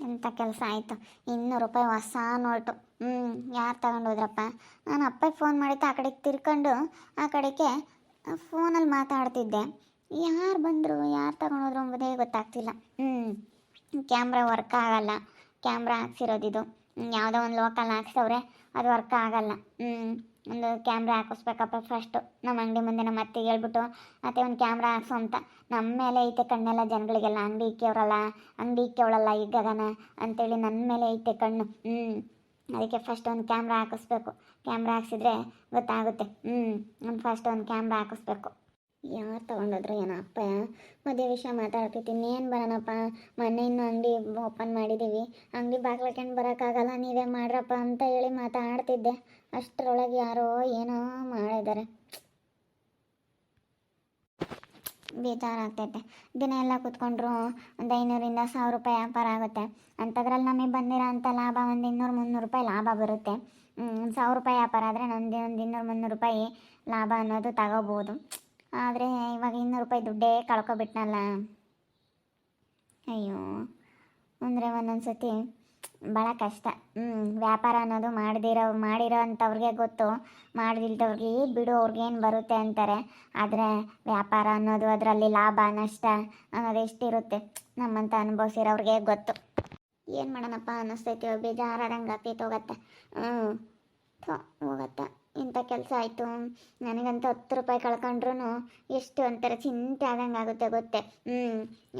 ಎಂಥ ಕೆಲಸ ಆಯಿತು? ಇನ್ನೂರು ರೂಪಾಯಿ ಹೊಸ ನೋಟು. ಹ್ಞೂ ಯಾರು ತಗೊಂಡೋದ್ರಪ್ಪ ನಾನು ಅಪ್ಪಗೆ ಫೋನ್ ಮಾಡಿದ್ದು ಆ ಕಡೆಗೆ ತಿರ್ಕೊಂಡು ಆ ಕಡೆಗೆ ಫೋನಲ್ಲಿ ಮಾತಾಡ್ತಿದ್ದೆ. ಯಾರು ಬಂದರು, ಯಾರು ತಗೊಂಡೋದ್ರು ಎಂಬುದೇ ಗೊತ್ತಾಗ್ತಿಲ್ಲ. ಹ್ಞೂ ಕ್ಯಾಮ್ರಾ ವರ್ಕ್ ಆಗಲ್ಲ. ಕ್ಯಾಮ್ರಾ ಹಾಕ್ಸಿರೋದಿದು ಯಾವುದೋ ಒಂದು ಲೋಕಲ್ ಹಾಕ್ಸವ್ರೆ, ಅದು ವರ್ಕ್ ಆಗಲ್ಲ. ಹ್ಞೂ ಒಂದು ಕ್ಯಾಮ್ರಾ ಹಾಕಿಸ್ಬೇಕಪ್ಪ ಫಸ್ಟು ನಮ್ಮ ಅಂಗಡಿ ಮುಂದೆ ನಮ್ಮ ಅತ್ತೆಗೆ ಹೇಳ್ಬಿಟ್ಟು ಮತ್ತೆ ಒಂದು ಕ್ಯಾಮ್ರಾ ಹಾಕ್ಸು ಅಂತ. ನಮ್ಮ ಮೇಲೆ ಐತೆ ಕಣ್ಣೆಲ್ಲ ಜನಗಳಿಗೆಲ್ಲ ಅಂಗಡಿ ಇಕ್ಕಿಯವ್ರಲ್ಲ ಅಂಗಡಿ ಇಕ್ಕಿಯವಳಲ್ಲ ಈ ಅಂತೇಳಿ ನನ್ನ ಮೇಲೆ ಐತೆ ಕಣ್ಣು. ಹ್ಞೂ ಅದಕ್ಕೆ ಫಸ್ಟ್ ಒಂದು ಕ್ಯಾಮ್ರಾ ಹಾಕಿಸ್ಬೇಕು. ಕ್ಯಾಮ್ರಾ ಹಾಕ್ಸಿದ್ರೆ ಗೊತ್ತಾಗುತ್ತೆ. ಹ್ಞೂ ಒಂದು ಫಸ್ಟ್ ಒಂದು ಕ್ಯಾಮ್ರಾ ಹಾಕಿಸ್ಬೇಕು. ಯಾರು ತೊಗೊಂಡೋದ್ರು ಏನಪ್ಪ ಮದುವೆ ವಿಷಯ ಮಾತಾಡ್ತಿದ್ದೀನಿ, ಏನು ಬರೋಣಪ್ಪ ಮೊನ್ನೆ ಇನ್ನು ಅಂಗಡಿ ಓಪನ್ ಮಾಡಿದ್ದೀವಿ ಅಂಗಡಿ ಬಾಗ್ಲಕ್ಕೊಂಡು ಬರೋಕ್ಕಾಗಲ್ಲ, ನೀವೇ ಮಾಡ್ರಪ್ಪ ಅಂತ ಹೇಳಿ ಮಾತಾಡ್ತಿದ್ದೆ. ಅಷ್ಟರೊಳಗೆ ಯಾರೋ ಏನೋ ಮಾಡಿದ್ದಾರೆ ಬೇಜಾರಾಗ್ತೈತೆ. ದಿನ ಎಲ್ಲ ಕೂತ್ಕೊಂಡ್ರು, ಒಂದು ಐನೂರಿಂದ ಸಾವಿರ ರೂಪಾಯಿ ವ್ಯಾಪಾರ ಆಗುತ್ತೆ. ಅಂಥದ್ರಲ್ಲಿ ನಮಗೆ ಬಂದಿರೋ ಅಂಥ ಲಾಭ ಒಂದು ಇನ್ನೂರು ಮುನ್ನೂರು ರೂಪಾಯಿ ಲಾಭ ಬರುತ್ತೆ. ಸಾವಿರ ರೂಪಾಯಿ ವ್ಯಾಪಾರ ಆದರೆ ನಮ್ಮದು ಒಂದು ಇನ್ನೂರು ಮುನ್ನೂರು ರೂಪಾಯಿ ಲಾಭ ಅನ್ನೋದು ತಗೋಬೋದು. ಆದರೆ ಇವಾಗ ಇನ್ನೂರು ರೂಪಾಯಿ ದುಡ್ಡೇ ಕಳ್ಕೊಬಿಟ್ನಲ್ಲ. ಅಯ್ಯೋ, ಅಂದರೆ ಒಂದೊಂದು ಸತಿ ಭಾಳ ಕಷ್ಟ. ಹ್ಞೂ ವ್ಯಾಪಾರ ಅನ್ನೋದು ಮಾಡದಿರೋ ಮಾಡಿರೋ ಅಂಥವ್ರಿಗೆ ಗೊತ್ತು. ಮಾಡ್ದಿಲ್ದವ್ರಿಗೆ ಬಿಡು ಅವ್ರಿಗೇನು ಬರುತ್ತೆ ಅಂತಾರೆ. ಆದರೆ ವ್ಯಾಪಾರ ಅನ್ನೋದು ಅದರಲ್ಲಿ ಲಾಭ, ನಷ್ಟ ಅನ್ನೋದು ಎಷ್ಟಿರುತ್ತೆ? ನಮ್ಮಂತ ಅನುಭವಿಸಿರೋರಿಗೆ ಗೊತ್ತು. ಏನು ಮಾಡೋಣಪ್ಪ ಅನ್ನಿಸ್ತೈತಿ ಬೇಜಾರಾದಂಗೆ ಆಗ್ತೈತೆ ಹೋಗತ್ತೆ ಹ್ಞೂ ಹೋಗತ್ತೆ. ಇಂಥ ಕೆಲಸ ಆಯಿತು. ನನಗಂತೂ ಹತ್ತು ರೂಪಾಯಿ ಕಳ್ಕೊಂಡ್ರೂ ಎಷ್ಟು ಒಂಥರ ಚಿಂತೆ ಆದಂಗೆ ಆಗುತ್ತೆ ಗೊತ್ತೆ. ಹ್ಞೂ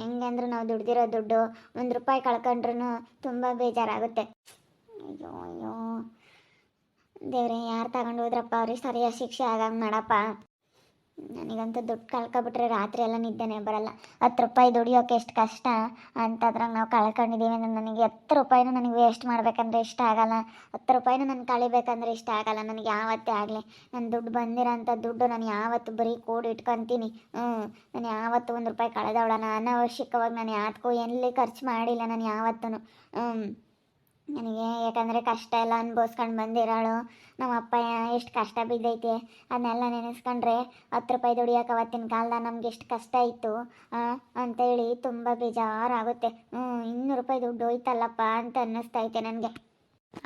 ಹೆಂಗೆ ಅಂದ್ರೆ ನಾವು ದುಡ್ದಿರೋ ದುಡ್ಡು ಒಂದು ರೂಪಾಯಿ ಕಳ್ಕೊಂಡ್ರೂ ತುಂಬ ಬೇಜಾರಾಗುತ್ತೆ. ಅಯ್ಯೋ ಅಯ್ಯೋ. ದೇವ್ರೆ, ಯಾರು ತಗೊಂಡು ಹೋದ್ರಪ್ಪ ಅವ್ರಿಗೆ ಸರಿಯಾದ ಶಿಕ್ಷೆ ಆಗಂಗೆ ಮಾಡಪ್ಪ. ನನಗಂತೂ ದುಡ್ಡು ಕಳ್ಕೊಬಿಟ್ರೆ ರಾತ್ರಿ ಎಲ್ಲ ನಿದ್ದೆನೇ ಬರಲ್ಲ. ಹತ್ತು ರೂಪಾಯಿ ದುಡಿಯೋಕೆ ಎಷ್ಟು ಕಷ್ಟ? ಅಂತದ್ರಾಗ ನಾವು ಕಳ್ಕೊಂಡಿದ್ದೀವಿ ಅಂದ್ರೆ ನನಗೆ ಹತ್ತು ರೂಪಾಯಿನೂ ನನಗೆ ವೇಸ್ಟ್ ಮಾಡ್ಬೇಕಂದ್ರೆ ಇಷ್ಟ ಆಗಲ್ಲ. ಹತ್ತು ರೂಪಾಯಿನೂ ನಾನು ಕಳಿಬೇಕಂದ್ರೆ ಇಷ್ಟ ಆಗಲ್ಲ. ನನಗೆ ಯಾವತ್ತೇ ಆಗಲಿ. ನನ್ನ ದುಡ್ಡು ಬಂದಿರೋಂಥ ದುಡ್ಡು ನಾನು ಯಾವತ್ತು ಬರೀ ಕೂಡಿ ಇಟ್ಕೊತೀನಿ. ಹ್ಞೂ ನಾನು ಯಾವತ್ತು ಒಂದು ರೂಪಾಯಿ ಕಳೆದವಳನ ಅನಾವಶ್ಯಕವಾಗಿ ನಾನು ಯಾತಕ್ಕೂ ಎಲ್ಲಿ ಖರ್ಚು ಮಾಡಿಲ್ಲ ನಾನು ಯಾವತ್ತೂ ಹ್ಞೂ ನನಗೆ ಯಾಕಂದರೆ ಕಷ್ಟ ಎಲ್ಲ ಅನ್ಭವಿಸ್ಕೊಂಡು ಬಂದಿರೋಳು. ನಮ್ಮ ಅಪ್ಪ ಎಷ್ಟು ಕಷ್ಟ ಬಿದ್ದೈತೆ. ಅದನ್ನೆಲ್ಲ ನೆನೆಸ್ಕೊಂಡ್ರೆ ಹತ್ತು ರೂಪಾಯಿ ದುಡಿಯೋಕೆ ಅವತ್ತಿನ ಕಾಲದಾಗ ನಮ್ಗೆ ಎಷ್ಟು ಕಷ್ಟ ಇತ್ತು ಅಂತೇಳಿ ತುಂಬ ಬೇಜಾರಾಗುತ್ತೆ. ಹ್ಞೂ ಇನ್ನೂರು ರೂಪಾಯಿ ದುಡ್ಡು ಹೋಯ್ತಲ್ಲಪ್ಪ ಅಂತ ಅನ್ನಿಸ್ತೈತೆ ನನಗೆ.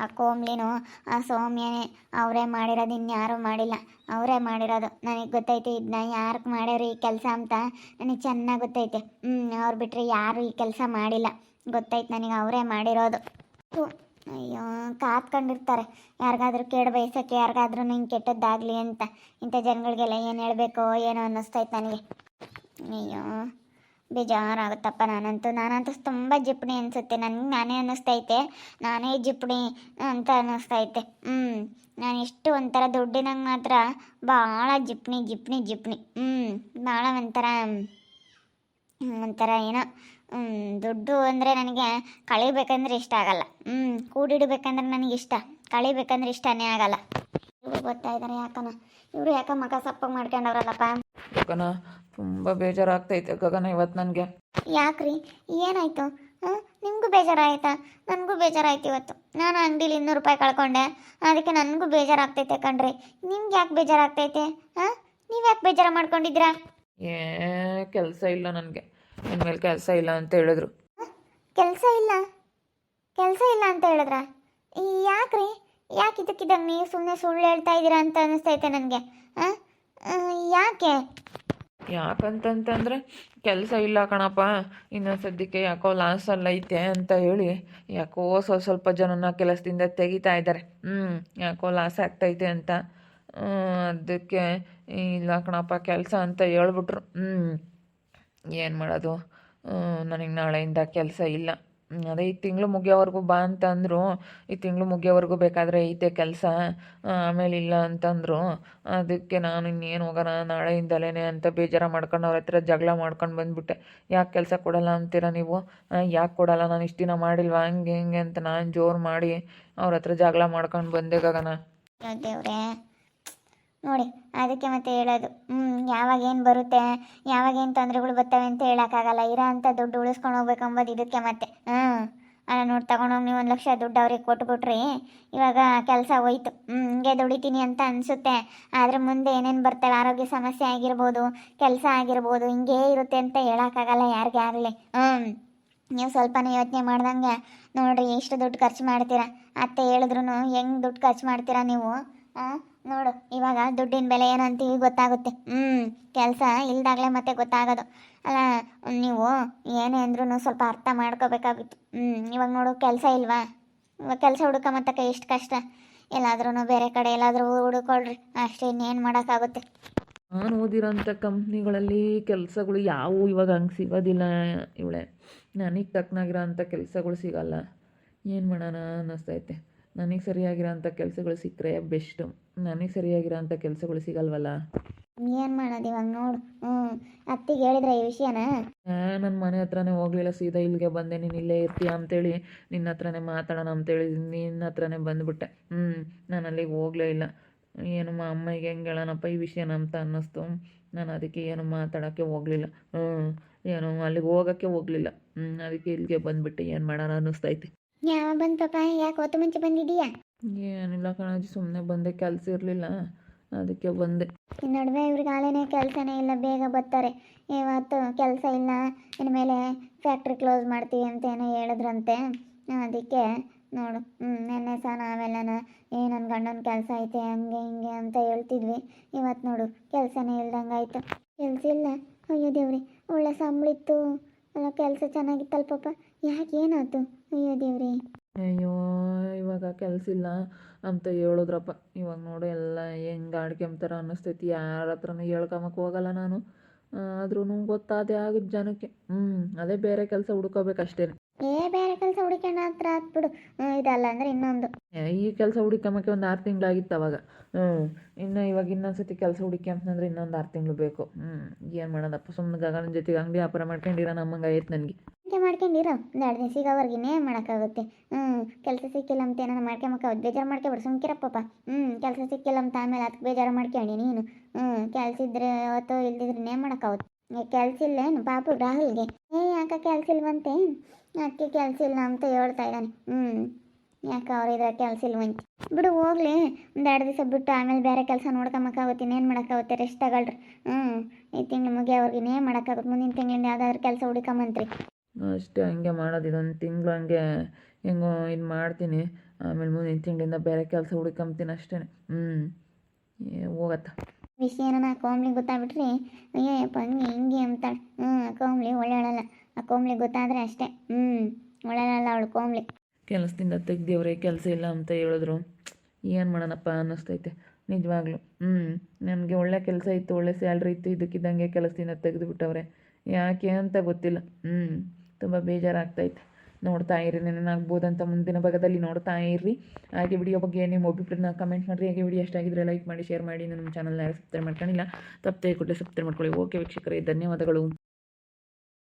ಆ ಕೋಮ್ಲಿನು, ಆ ಸೌಮ್ಯನೇ ಅವರೇ ಮಾಡಿರೋದು ಇನ್ಯಾರೂ ಮಾಡಿಲ್ಲ. ಅವರೇ ಮಾಡಿರೋದು. ನನಗೆ ಗೊತ್ತೈತೆ ಇದನ್ನ ಯಾರಕ್ಕೆ ಮಾಡ್ಯಾರು ಈ ಕೆಲಸ ಅಂತ. ನನಗೆ ಚೆನ್ನಾಗಿ ಗೊತ್ತೈತೆ. ಹ್ಞೂ ಅವ್ರು ಬಿಟ್ಟರೆ ಯಾರು ಈ ಕೆಲಸ ಮಾಡಿಲ್ಲ. ಗೊತ್ತೈತೆ ನನಗೆ ಅವರೇ ಮಾಡಿರೋದು. ಅಯ್ಯೋ ಕಾತ್ಕೊಂಡಿರ್ತಾರೆ ಯಾರಿಗಾದ್ರೂ ಕೇಡು ಬಯಸೋಕ್ಕೆ ಯಾರಿಗಾದ್ರೂ ಹಿಂಗೆ ಕೆಟ್ಟದ್ದಾಗಲಿ ಅಂತ. ಇಂಥ ಜನಗಳಿಗೆಲ್ಲ ಏನು ಹೇಳಬೇಕೋ ಏನೋ ಅನ್ನಿಸ್ತೈತೆ ನನಗೆ. ಅಯ್ಯೋ, ಬೇಜಾರಾಗುತ್ತಪ್ಪ ನಾನಂತೂ. ನಾನಂತೂ ತುಂಬ ಜಿಪ್ಣಿ ಅನಿಸುತ್ತೆ. ನನಗೆ ನಾನೇ ಅನ್ನಿಸ್ತೈತೆ ನಾನೇ ಜಿಪ್ಣಿ ಅಂತ ಅನ್ನಿಸ್ತೈತೆ ಹ್ಞೂ ನಾನು ಎಷ್ಟು ಒಂಥರ ದುಡ್ಡಿನಂಗೆ ಮಾತ್ರ ಭಾಳ ಜಿಪ್ಣಿ ಜಿಪ್ಣಿ ಜಿಪ್ಣಿ. ಹ್ಞೂ ಭಾಳ ಒಂಥರ ಒಂಥರ ಏನೋ ದುಡ್ಡು ಅಂದರೆ ನನಗೆ ಕಳಿಬೇಕಂದ್ರೆ ಇಷ್ಟ ಆಗಲ್ಲ. ಹ್ಞೂ ಕೂಡಿಡಬೇಕಂದ್ರೆ ನನಗೆ ಇಷ್ಟ. ಕಳಿಬೇಕಂದ್ರೆ ಇಷ್ಟನೇ ಆಗಲ್ಲ. ಇವ್ರು ಬರ್ತಾ ಇದ್ದಾರೆ ಯಾಕನ? ಇವರು ಯಾಕ ಮಗ ಸಪ್ಪ ಮಾಡ್ಕೊಂಡವ್ರಲ್ಲಪ್ಪ? ಗಗನ ತುಂಬ ಬೇಜಾರಾಗ್ತೈತೆ ಗಗನ ಇವತ್ತು ನನಗೆ. ಯಾಕ್ರಿ? ಏನಾಯ್ತು? ಹಾಂ? ನಿಮಗೂ ಬೇಜಾರಾಯ್ತಾ? ನನಗೂ ಬೇಜಾರಾಯ್ತು ಇವತ್ತು. ನಾನು ಅಂಗಡಿಲಿ ಇನ್ನೂರು ರೂಪಾಯಿ ಕಳ್ಕೊಂಡೆ. ಅದಕ್ಕೆ ನನಗೂ ಬೇಜಾರಾಗ್ತೈತೆ ಕಣ್ರಿ. ನಿಮ್ಗೆ ಯಾಕೆ ಬೇಜಾರಾಗ್ತೈತೆ? ಹಾಂ? ನೀವು ಯಾಕೆ ಬೇಜಾರು ಮಾಡ್ಕೊಂಡಿದ್ದೀರಾ? ಏ ಕೆಲಸ ಇಲ್ಲ ನನಗೆ. ಇನ್ಮೇಲೆ ಕೆಲಸ ಇಲ್ಲ ಅಂತ ಹೇಳಿದ್ರು. ಕೆಲಸ ಇಲ್ಲ? ಕೆಲಸ ಇಲ್ಲ ಅಂತ ಹೇಳಿದ್ರ? ಯಾಕ್ರಿ? ಯಾಕೆ ಇದಕ್ಕಿದ್ದಂಗೆ ನೀವು ಸುಮ್ಮನೆ ಸುಳ್ಳು ಹೇಳ್ತಾ ಇದ್ದೀರಾ ಅಂತ ಅನಿಸ್ತೈತೆ ನನಗೆ? ಯಾಕೆ? ಯಾಕಂತಂತಂದ್ರೆ ಕೆಲಸ ಇಲ್ಲ ಕಣಪ್ಪ. ಇನ್ನೊಂದು ಸದ್ಯಕ್ಕೆ ಯಾಕೋ ಲಾಸಲ್ಲಿ ಐತೆ ಅಂತ ಹೇಳಿ ಯಾಕೋ ಸ್ವಲ್ಪ ಸ್ವಲ್ಪ ಜನನ ಕೆಲಸದಿಂದ ತೆಗಿತಾ ಇದ್ದಾರೆ. ಹ್ಞೂ ಯಾಕೋ ಲಾಸ್ ಆಗ್ತೈತೆ ಅಂತ. ಅದಕ್ಕೆ ಇಲ್ಲ ಕಣಪ್ಪ ಕೆಲಸ ಅಂತ ಹೇಳ್ಬಿಟ್ರು. ಹ್ಞೂ ಏನು ಮಾಡೋದು? ನನಗೆ ನಾಳೆಯಿಂದ ಕೆಲಸ ಇಲ್ಲ. ಅದೇ ಈ ತಿಂಗಳು ಮುಗಿಯೋವರೆಗೂ ಬಾ ಅಂತಂದರು, ಈ ತಿಂಗಳು ಮುಗಿಯೋವರೆಗೂ ಬೇಕಾದರೆ ಐತೆ ಕೆಲಸ ಆಮೇಲೆ ಇಲ್ಲ ಅಂತಂದರು, ಅದಕ್ಕೆ ನಾನು ಇನ್ನೇನು ಹೋಗೋಣ ನಾಳೆಯಿಂದಲೇ ಅಂತ ಬೇಜಾರು ಮಾಡ್ಕೊಂಡು ಅವ್ರ ಹತ್ರ ಜಗಳ ಮಾಡ್ಕೊಂಡು ಬಂದ್ಬಿಟ್ಟೆ. ಯಾಕೆ ಕೆಲಸ ಕೊಡಲ್ಲ ಅಂತೀರ ನೀವು? ಯಾಕೆ ಕೊಡಲ್ಲ? ನಾನು ಇಷ್ಟು ದಿನ ಮಾಡಿಲ್ವಾ? ಹಂಗೆ ಹಿಂಗೆ ಅಂತ ನಾನು ಜೋರು ಮಾಡಿ ಅವ್ರ ಹತ್ರ ಜಗಳ ಮಾಡ್ಕೊಂಡು ಬಂದೆ ಗಗನ. ನೋಡಿ, ಅದಕ್ಕೆ ಮತ್ತೆ ಹೇಳೋದು. ಹ್ಞೂ ಯಾವಾಗ ಏನು ಬರುತ್ತೆ, ಯಾವಾಗ ಏನು ತೊಂದರೆಗಳು ಬರ್ತವೆ ಅಂತ ಹೇಳೋಕ್ಕಾಗಲ್ಲ. ಇರೋ ಅಂತ ದುಡ್ಡು ಉಳಿಸ್ಕೊಂಡು ಹೋಗ್ಬೇಕು ಅಂಬೋದು ಇದಕ್ಕೆ ಮತ್ತೆ. ಹ್ಞೂ ಅಲ್ಲ ನೋಡಿ, ತಗೊಂಡೋಗಿ ನೀವು ಒಂದು ಲಕ್ಷ ದುಡ್ಡು ಅವ್ರಿಗೆ ಕೊಟ್ಬಿಟ್ರಿ ಇವಾಗ ಕೆಲಸ ಹೋಯ್ತು. ಹಿಂಗೆ ದುಡಿತೀನಿ ಅಂತ ಅನಿಸುತ್ತೆ. ಆದರೆ ಮುಂದೆ ಏನೇನು ಬರ್ತವೆ, ಆರೋಗ್ಯ ಸಮಸ್ಯೆ ಆಗಿರ್ಬೋದು, ಕೆಲಸ ಆಗಿರ್ಬೋದು, ಹಿಂಗೇ ಇರುತ್ತೆ ಅಂತ ಹೇಳೋಕ್ಕಾಗಲ್ಲ ಯಾರಿಗೆ ಆಗಲಿ. ಹ್ಞೂ ನೀವು ಸ್ವಲ್ಪನೇ ಯೋಚನೆ ಮಾಡ್ದಂಗೆ ನೋಡ್ರಿ ಎಷ್ಟು ದುಡ್ಡು ಖರ್ಚು ಮಾಡ್ತೀರಾ? ಅತ್ತೆ ಹೇಳಿದ್ರು ಹೆಂಗೆ ದುಡ್ಡು ಖರ್ಚು ಮಾಡ್ತೀರಾ ನೀವು? ನೋಡು, ಇವಾಗ ದುಡ್ಡಿನ ಬೆಲೆ ಏನು ಅಂತ ಈಗ ಗೊತ್ತಾಗುತ್ತೆ. ಹ್ಞೂ ಕೆಲಸ ಇಲ್ದಾಗಲೇ ಮತ್ತೆ ಗೊತ್ತಾಗೋದು. ಅಲ್ಲ, ನೀವು ಏನೇ ಅಂದ್ರೂ ಸ್ವಲ್ಪ ಅರ್ಥ ಮಾಡ್ಕೋಬೇಕಾಗಿತ್ತು. ಹ್ಞೂ ಇವಾಗ ನೋಡು, ಕೆಲಸ ಇಲ್ವಾ? ಇವಾಗ ಕೆಲಸ ಹುಡುಕಮತ್ತಕ್ಕೆ ಎಷ್ಟು ಕಷ್ಟ. ಎಲ್ಲಾದ್ರೂ ಬೇರೆ ಕಡೆ ಎಲ್ಲಾದರೂ ಹುಡುಕೊಳ್ರಿ. ಅಷ್ಟೇ, ಇನ್ನೇನು ಮಾಡೋಕ್ಕಾಗುತ್ತೆ. ನಾನು ಓದಿರೋಂಥ ಕಂಪ್ನಿಗಳಲ್ಲಿ ಕೆಲಸಗಳು ಯಾವುವು ಇವಾಗ ಹಂಗೆ ಸಿಗೋದಿಲ್ಲ ಇವಳೆ. ನನಗೆ ತಕ್ಕನಾಗಿರೋ ಅಂಥ ಕೆಲಸಗಳು ಸಿಗಲ್ಲ. ಏನು ಮಾಡೋಣ ಅನ್ನಿಸ್ತೈತೆ. ನನಗೆ ಸರಿಯಾಗಿರೋಂಥ ಕೆಲಸಗಳು ಸಿಕ್ಕರೆ ಬೆಸ್ಟು. ನನಗೆ ಸರಿಯಾಗಿರೋಂಥ ಕೆಲಸಗಳು ಸಿಗಲ್ವಲ್ಲ? ಏನು ಮಾಡೋದು ಇವಾಗ ನೋಡು. ಹ್ಞೂ ಅತ್ತಿಗೆ ಹೇಳಿದ್ರೆ ಈ ವಿಷಯನ? ನನ್ನ ಮನೆ ಹತ್ರನೇ ಹೋಗ್ಲಿಲ್ಲ ಸೀದಾ ಇಲ್ಲಿಗೆ ಬಂದೆ. ನೀನು ಇಲ್ಲೇ ಇರ್ತೀಯ ಅಂತೇಳಿ ನಿನ್ನ ಹತ್ರನೇ ಮಾತಾಡೋಣ ಅಂತೇಳಿ ನಿನ್ನ ಹತ್ರನೇ ಬಂದುಬಿಟ್ಟೆ. ಹ್ಞೂ ನಾನು ಅಲ್ಲಿಗೆ ಹೋಗಲೇ ಇಲ್ಲ. ಏನು ಮಾ ಅಮ್ಮಗೆ ಹೆಂಗೆ ಹೇಳೋಣಪ್ಪ ಈ ವಿಷಯನ ಅಂತ ಅನ್ನಿಸ್ತು. ನಾನು ಅದಕ್ಕೆ ಏನು ಮಾತಾಡೋಕ್ಕೆ ಹೋಗಲಿಲ್ಲ. ಹ್ಞೂ ಏನು ಅಲ್ಲಿಗೆ ಹೋಗೋಕ್ಕೆ ಹೋಗಲಿಲ್ಲ. ಹ್ಞೂ ಅದಕ್ಕೆ ಇಲ್ಲಿಗೆ ಬಂದ್ಬಿಟ್ಟೆ ಏನು ಮಾಡೋಣ ಅನ್ನಿಸ್ತೈತಿ. ಯಾವ ಬಂತಪ್ಪ ಯಾಕೆ ಹೊತ್ತು ಮುಂಚೆ ಬಂದಿದೀಯಾ ಏನಿಲ್ಲ ಕಣಾಜಿ ಸುಮ್ಮನೆ ಬಂದೆ ಕೆಲಸ ಇರಲಿಲ್ಲ ಅದಕ್ಕೆ ಬಂದೆ. ಈ ನಡುವೆ ಇವ್ರಿಗೆ ಆಲೇನೆ ಕೆಲಸನೇ ಇಲ್ಲ ಬೇಗ ಬರ್ತಾರೆ. ಇವತ್ತು ಕೆಲಸ ಇಲ್ಲ ಇನ್ಮೇಲೆ ಫ್ಯಾಕ್ಟ್ರಿ ಕ್ಲೋಸ್ ಮಾಡ್ತೀವಿ ಅಂತ ಏನೋ ಹೇಳಿದ್ರಂತೆ. ಅದಕ್ಕೆ ನೋಡು ಹ್ಞೂ ನೆನ್ನೆ ಸಹ ನಾವೆಲ್ಲನ ಏ ನನ್ನ ಗಂಡನ ಕೆಲಸ ಐತೆ ಹಂಗೆ ಹಿಂಗೆ ಅಂತ ಹೇಳ್ತಿದ್ವಿ. ಇವತ್ತು ನೋಡು ಕೆಲಸನೇ ಇಲ್ದಂಗೆ ಆಯಿತು ಕೆಲಸ ಇಲ್ಲ? ಅಯ್ಯೋ ದೇವ್ರಿ ಒಳ್ಳೆ ಸಂಬಳಿತ್ತು ಅಲ್ಲ ಕೆಲಸ ಚೆನ್ನಾಗಿತ್ತಲ್ಲ ಪಾಪ. ಯಾಕೆ ಏನಾಯ್ತು? ಅಯ್ಯೋ ದೇವ್ರಿ. ಅಯ್ಯೋ ಇವಾಗ ಕೆಲಸ ಇಲ್ಲ ಅಂತ ಹೇಳಿದ್ರಪ್ಪ. ಇವಾಗ ನೋಡು ಎಲ್ಲ ಹೆಂಗೆ ಆಡ್ಕೊಂಬ್ತಾರ ಅನ್ನಿಸ್ತೈತಿ. ಯಾರ ಹತ್ರನೂ ಹೇಳ್ಕೊಂಬಕ್ಕೆ ಹೋಗಲ್ಲ ನಾನು. ಆದ್ರೂ ಗೊತ್ತಾದೆ ಆಗಿದ್ದ ಜನಕ್ಕೆ. ಹ್ಞೂ ಅದೇ ಬೇರೆ ಕೆಲಸ ಹುಡ್ಕೋಬೇಕಷ್ಟೇ. ಏ ಬೇರೆ ಕೆಲಸ ಹುಡುಕೋಣ ಹತ್ರ ಹಾಕ್ಬಿಡು ಇದಲ್ಲ ಅಂದ್ರೆ ಇನ್ನೊಂದು. ಈ ಕೆಲಸ ಹುಡುಕಮಕ್ಕೆ ಒಂದು ಆರು ತಿಂಗಳಾಗಿತ್ತು ಅವಾಗ. ಹ್ಞೂ ಇನ್ನು ಇವಾಗ ಇನ್ನೊಂದು ಸತಿ ಕೆಲಸ ಹುಡುಕ್ಯಂತಂದ್ರೆ ಇನ್ನೊಂದು ಆರು ತಿಂಗಳು ಬೇಕು. ಹ್ಞೂ ಏನು ಮಾಡೋದಪ್ಪ ಸುಮ್ಮನೆ ಗಗನ ಜೊತೆಗೆ ಅಂಗಡಿ ವ್ಯಾಪಾರ ಮಾಡ್ಕೊಂಡಿರೋ ನಮ್ಮಂಗೆ ಆಯ್ತು ನನಗೆ. ಮಾಡ್ಕೊಂಡಿರೋ. ಎರಡು ದಿನ ಸಿಗೋವರೆಗೆ ಇನ್ನೇನು ಮಾಡೋಕ್ಕಾಗುತ್ತೆ. ಹ್ಞೂ ಕೆಲಸ ಸಿಕ್ಕಿಲ್ಲ ಅಂತ ಏನಾರು ಮಾಡ್ಕೊಂಬಕ್ಕಾಗುತ್ತೆ ಬೇಜಾರು ಮಾಡ್ಕೊಬೇಡ ಸುಮ್ಕಿರಪ್ಪಪ್ಪ ಹ್ಞೂ ಕೆಲಸ ಸಿಕ್ಕಿಲ್ಲ ಅಂತ ಆಮೇಲೆ ಅದಕ್ಕೆ ಬೇಜಾರು ಮಾಡ್ಕೊಂಡಿ ನೀನು. ಹ್ಞೂ ಕೆಲಸ ಇದ್ರೆ ಅವತ್ತು ಇಲ್ದಿದ್ರೆ ಮಾಡೋಕ್ಕಾಗುತ್ತೆ. ಕೆಲಸ ಇಲ್ಲೇನು ಪಾಪು ರಾಹುಲ್ಗೆ. ಏ, ಯಾಕೆ ಕೆಲಸ ಇಲ್ವಂತೆ? ಅದಕ್ಕೆ ಕೆಲಸ ಇಲ್ಲ ಅಂತ ಹೇಳ್ತಾ ಇದ್ದಾನೆ. ಹ್ಞೂ ಯಾಕೆ ಅವ್ರಿದ್ರೆ ಕೆಲಸ ಇಲ್ವಂತೆ? ಬಿಡು, ಹೋಗ್ಲಿ. ಒಂದು ಎರಡು ದಿವಸ ಬಿಟ್ಟು ಆಮೇಲೆ ಬೇರೆ ಕೆಲಸ ನೋಡ್ಕೊಂಬಕ್ಕಾಗುತ್ತೆ. ಇನ್ನೇನು ಮಾಡೋಕ್ಕಾಗುತ್ತೆ? ರೆಸ್ಟ್ ತಗೊಳ್ರಿ. ಹ್ಞೂ ಈ ತಿಂಗಳು ಮುಗಿಯೋವ್ರಿಗೆ ಇನ್ನೇನು ಮಾಡೋಕ್ಕಾಗುತ್ತೆ. ಮುಂದಿನ ತಿಂಗಳಿಂದ ಯಾವುದಾದ್ರು ಕೆಲಸ ಹುಡುಕೊಂಬಂತ್ರಿ ಅಷ್ಟೇ ಹಂಗೆ ಮಾಡೋದು. ಇದೊಂದು ತಿಂಗಳು ಹಂಗೆ ಹೆಂಗೋ ಇದು ಮಾಡ್ತೀನಿ. ಆಮೇಲೆ ಮುಂದಿನ ತಿಂಗಳಿಂದ ಬೇರೆ ಕೆಲಸ ಹುಡ್ಕೊಂತೀನಿ ಅಷ್ಟೇ. ಹ್ಞೂ ಹೋಗತ್ತ. ವಿಷಯ ಏನನ ಕೋಮ್ಲಿಗೆ ಗೊತ್ತಾಗ್ಬಿಟ್ರಿ? ಅಯ್ಯಪ್ಪ ಹಂಗೆ ಹಿಂಗೆ ಅಂತಾಳೆ ಹ್ಞೂ ಕೋಮ್ಲಿ ಒಳ್ಳೆಯಳಲ್ಲ ಆ ಕೋಮ್ಲಿಗೆ ಗೊತ್ತಾದರೆ ಅಷ್ಟೇ. ಹ್ಞೂ ಒಳ್ಳೆಯಳಲ್ಲ ಅವಳು ಕೋಮ್ಲಿ. ಕೆಲಸದಿಂದ ತೆಗ್ದೇವ್ರೆ ಕೆಲಸ ಇಲ್ಲ ಅಂತ ಹೇಳಿದ್ರು. ಏನು ಮಾಡೋಣಪ್ಪ ಅನ್ನಿಸ್ತೈತೆ ನಿಜವಾಗ್ಲೂ. ಹ್ಞೂ ನನಗೆ ಒಳ್ಳೆ ಕೆಲಸ ಇತ್ತು ಒಳ್ಳೆ ಸ್ಯಾಲ್ರಿ ಇತ್ತು ಇದಕ್ಕಿದ್ದಂಗೆ ಕೆಲಸದಿಂದ ತೆಗೆದು ಬಿಟ್ಟವ್ರೆ. ಯಾಕೆ ಅಂತ ಗೊತ್ತಿಲ್ಲ. ಹ್ಞೂ ತುಂಬ ಬೇಜಾರಾಗ್ತೈತೆ. ನೋಡ್ತಾ ಇರಿ ಅಂತ ಮುಂದಿನ ಭಾಗದಲ್ಲಿ ನೋಡ್ತಾ ಇರ್ರಿ ಹಾಗೆ ವಿಡಿಯೋ ಬಗ್ಗೆ ನಿಮ್ಮ ಅಭಿಪ್ರಾಯನ ಕಮೆಂಟ್ ಮಾಡಿರಿ. ಹಾಗೆ ವಿಡಿಯೋ ಆಗಿದ್ರೆ ಲೈಕ್ ಮಾಡಿ ಶೇರ್ ಮಾಡಿ. ನಮ್ಮ ಚಾನಲ್ನ ಸಬ್ಸ್ಕ್ರೈಬ್ ಮಾಡ್ಕೊಂಡಿಲ್ಲ, ತಪ್ಪದೆ ಕೊಟ್ಟರೆ ಸಬ್ಸ್ಕ್ರೈಬ್ ಮಾಡ್ಕೊಳ್ಳಿ. ಓಕೆ ವೀಕ್ಷಕರೇ, ಧನ್ಯವಾದಗಳು.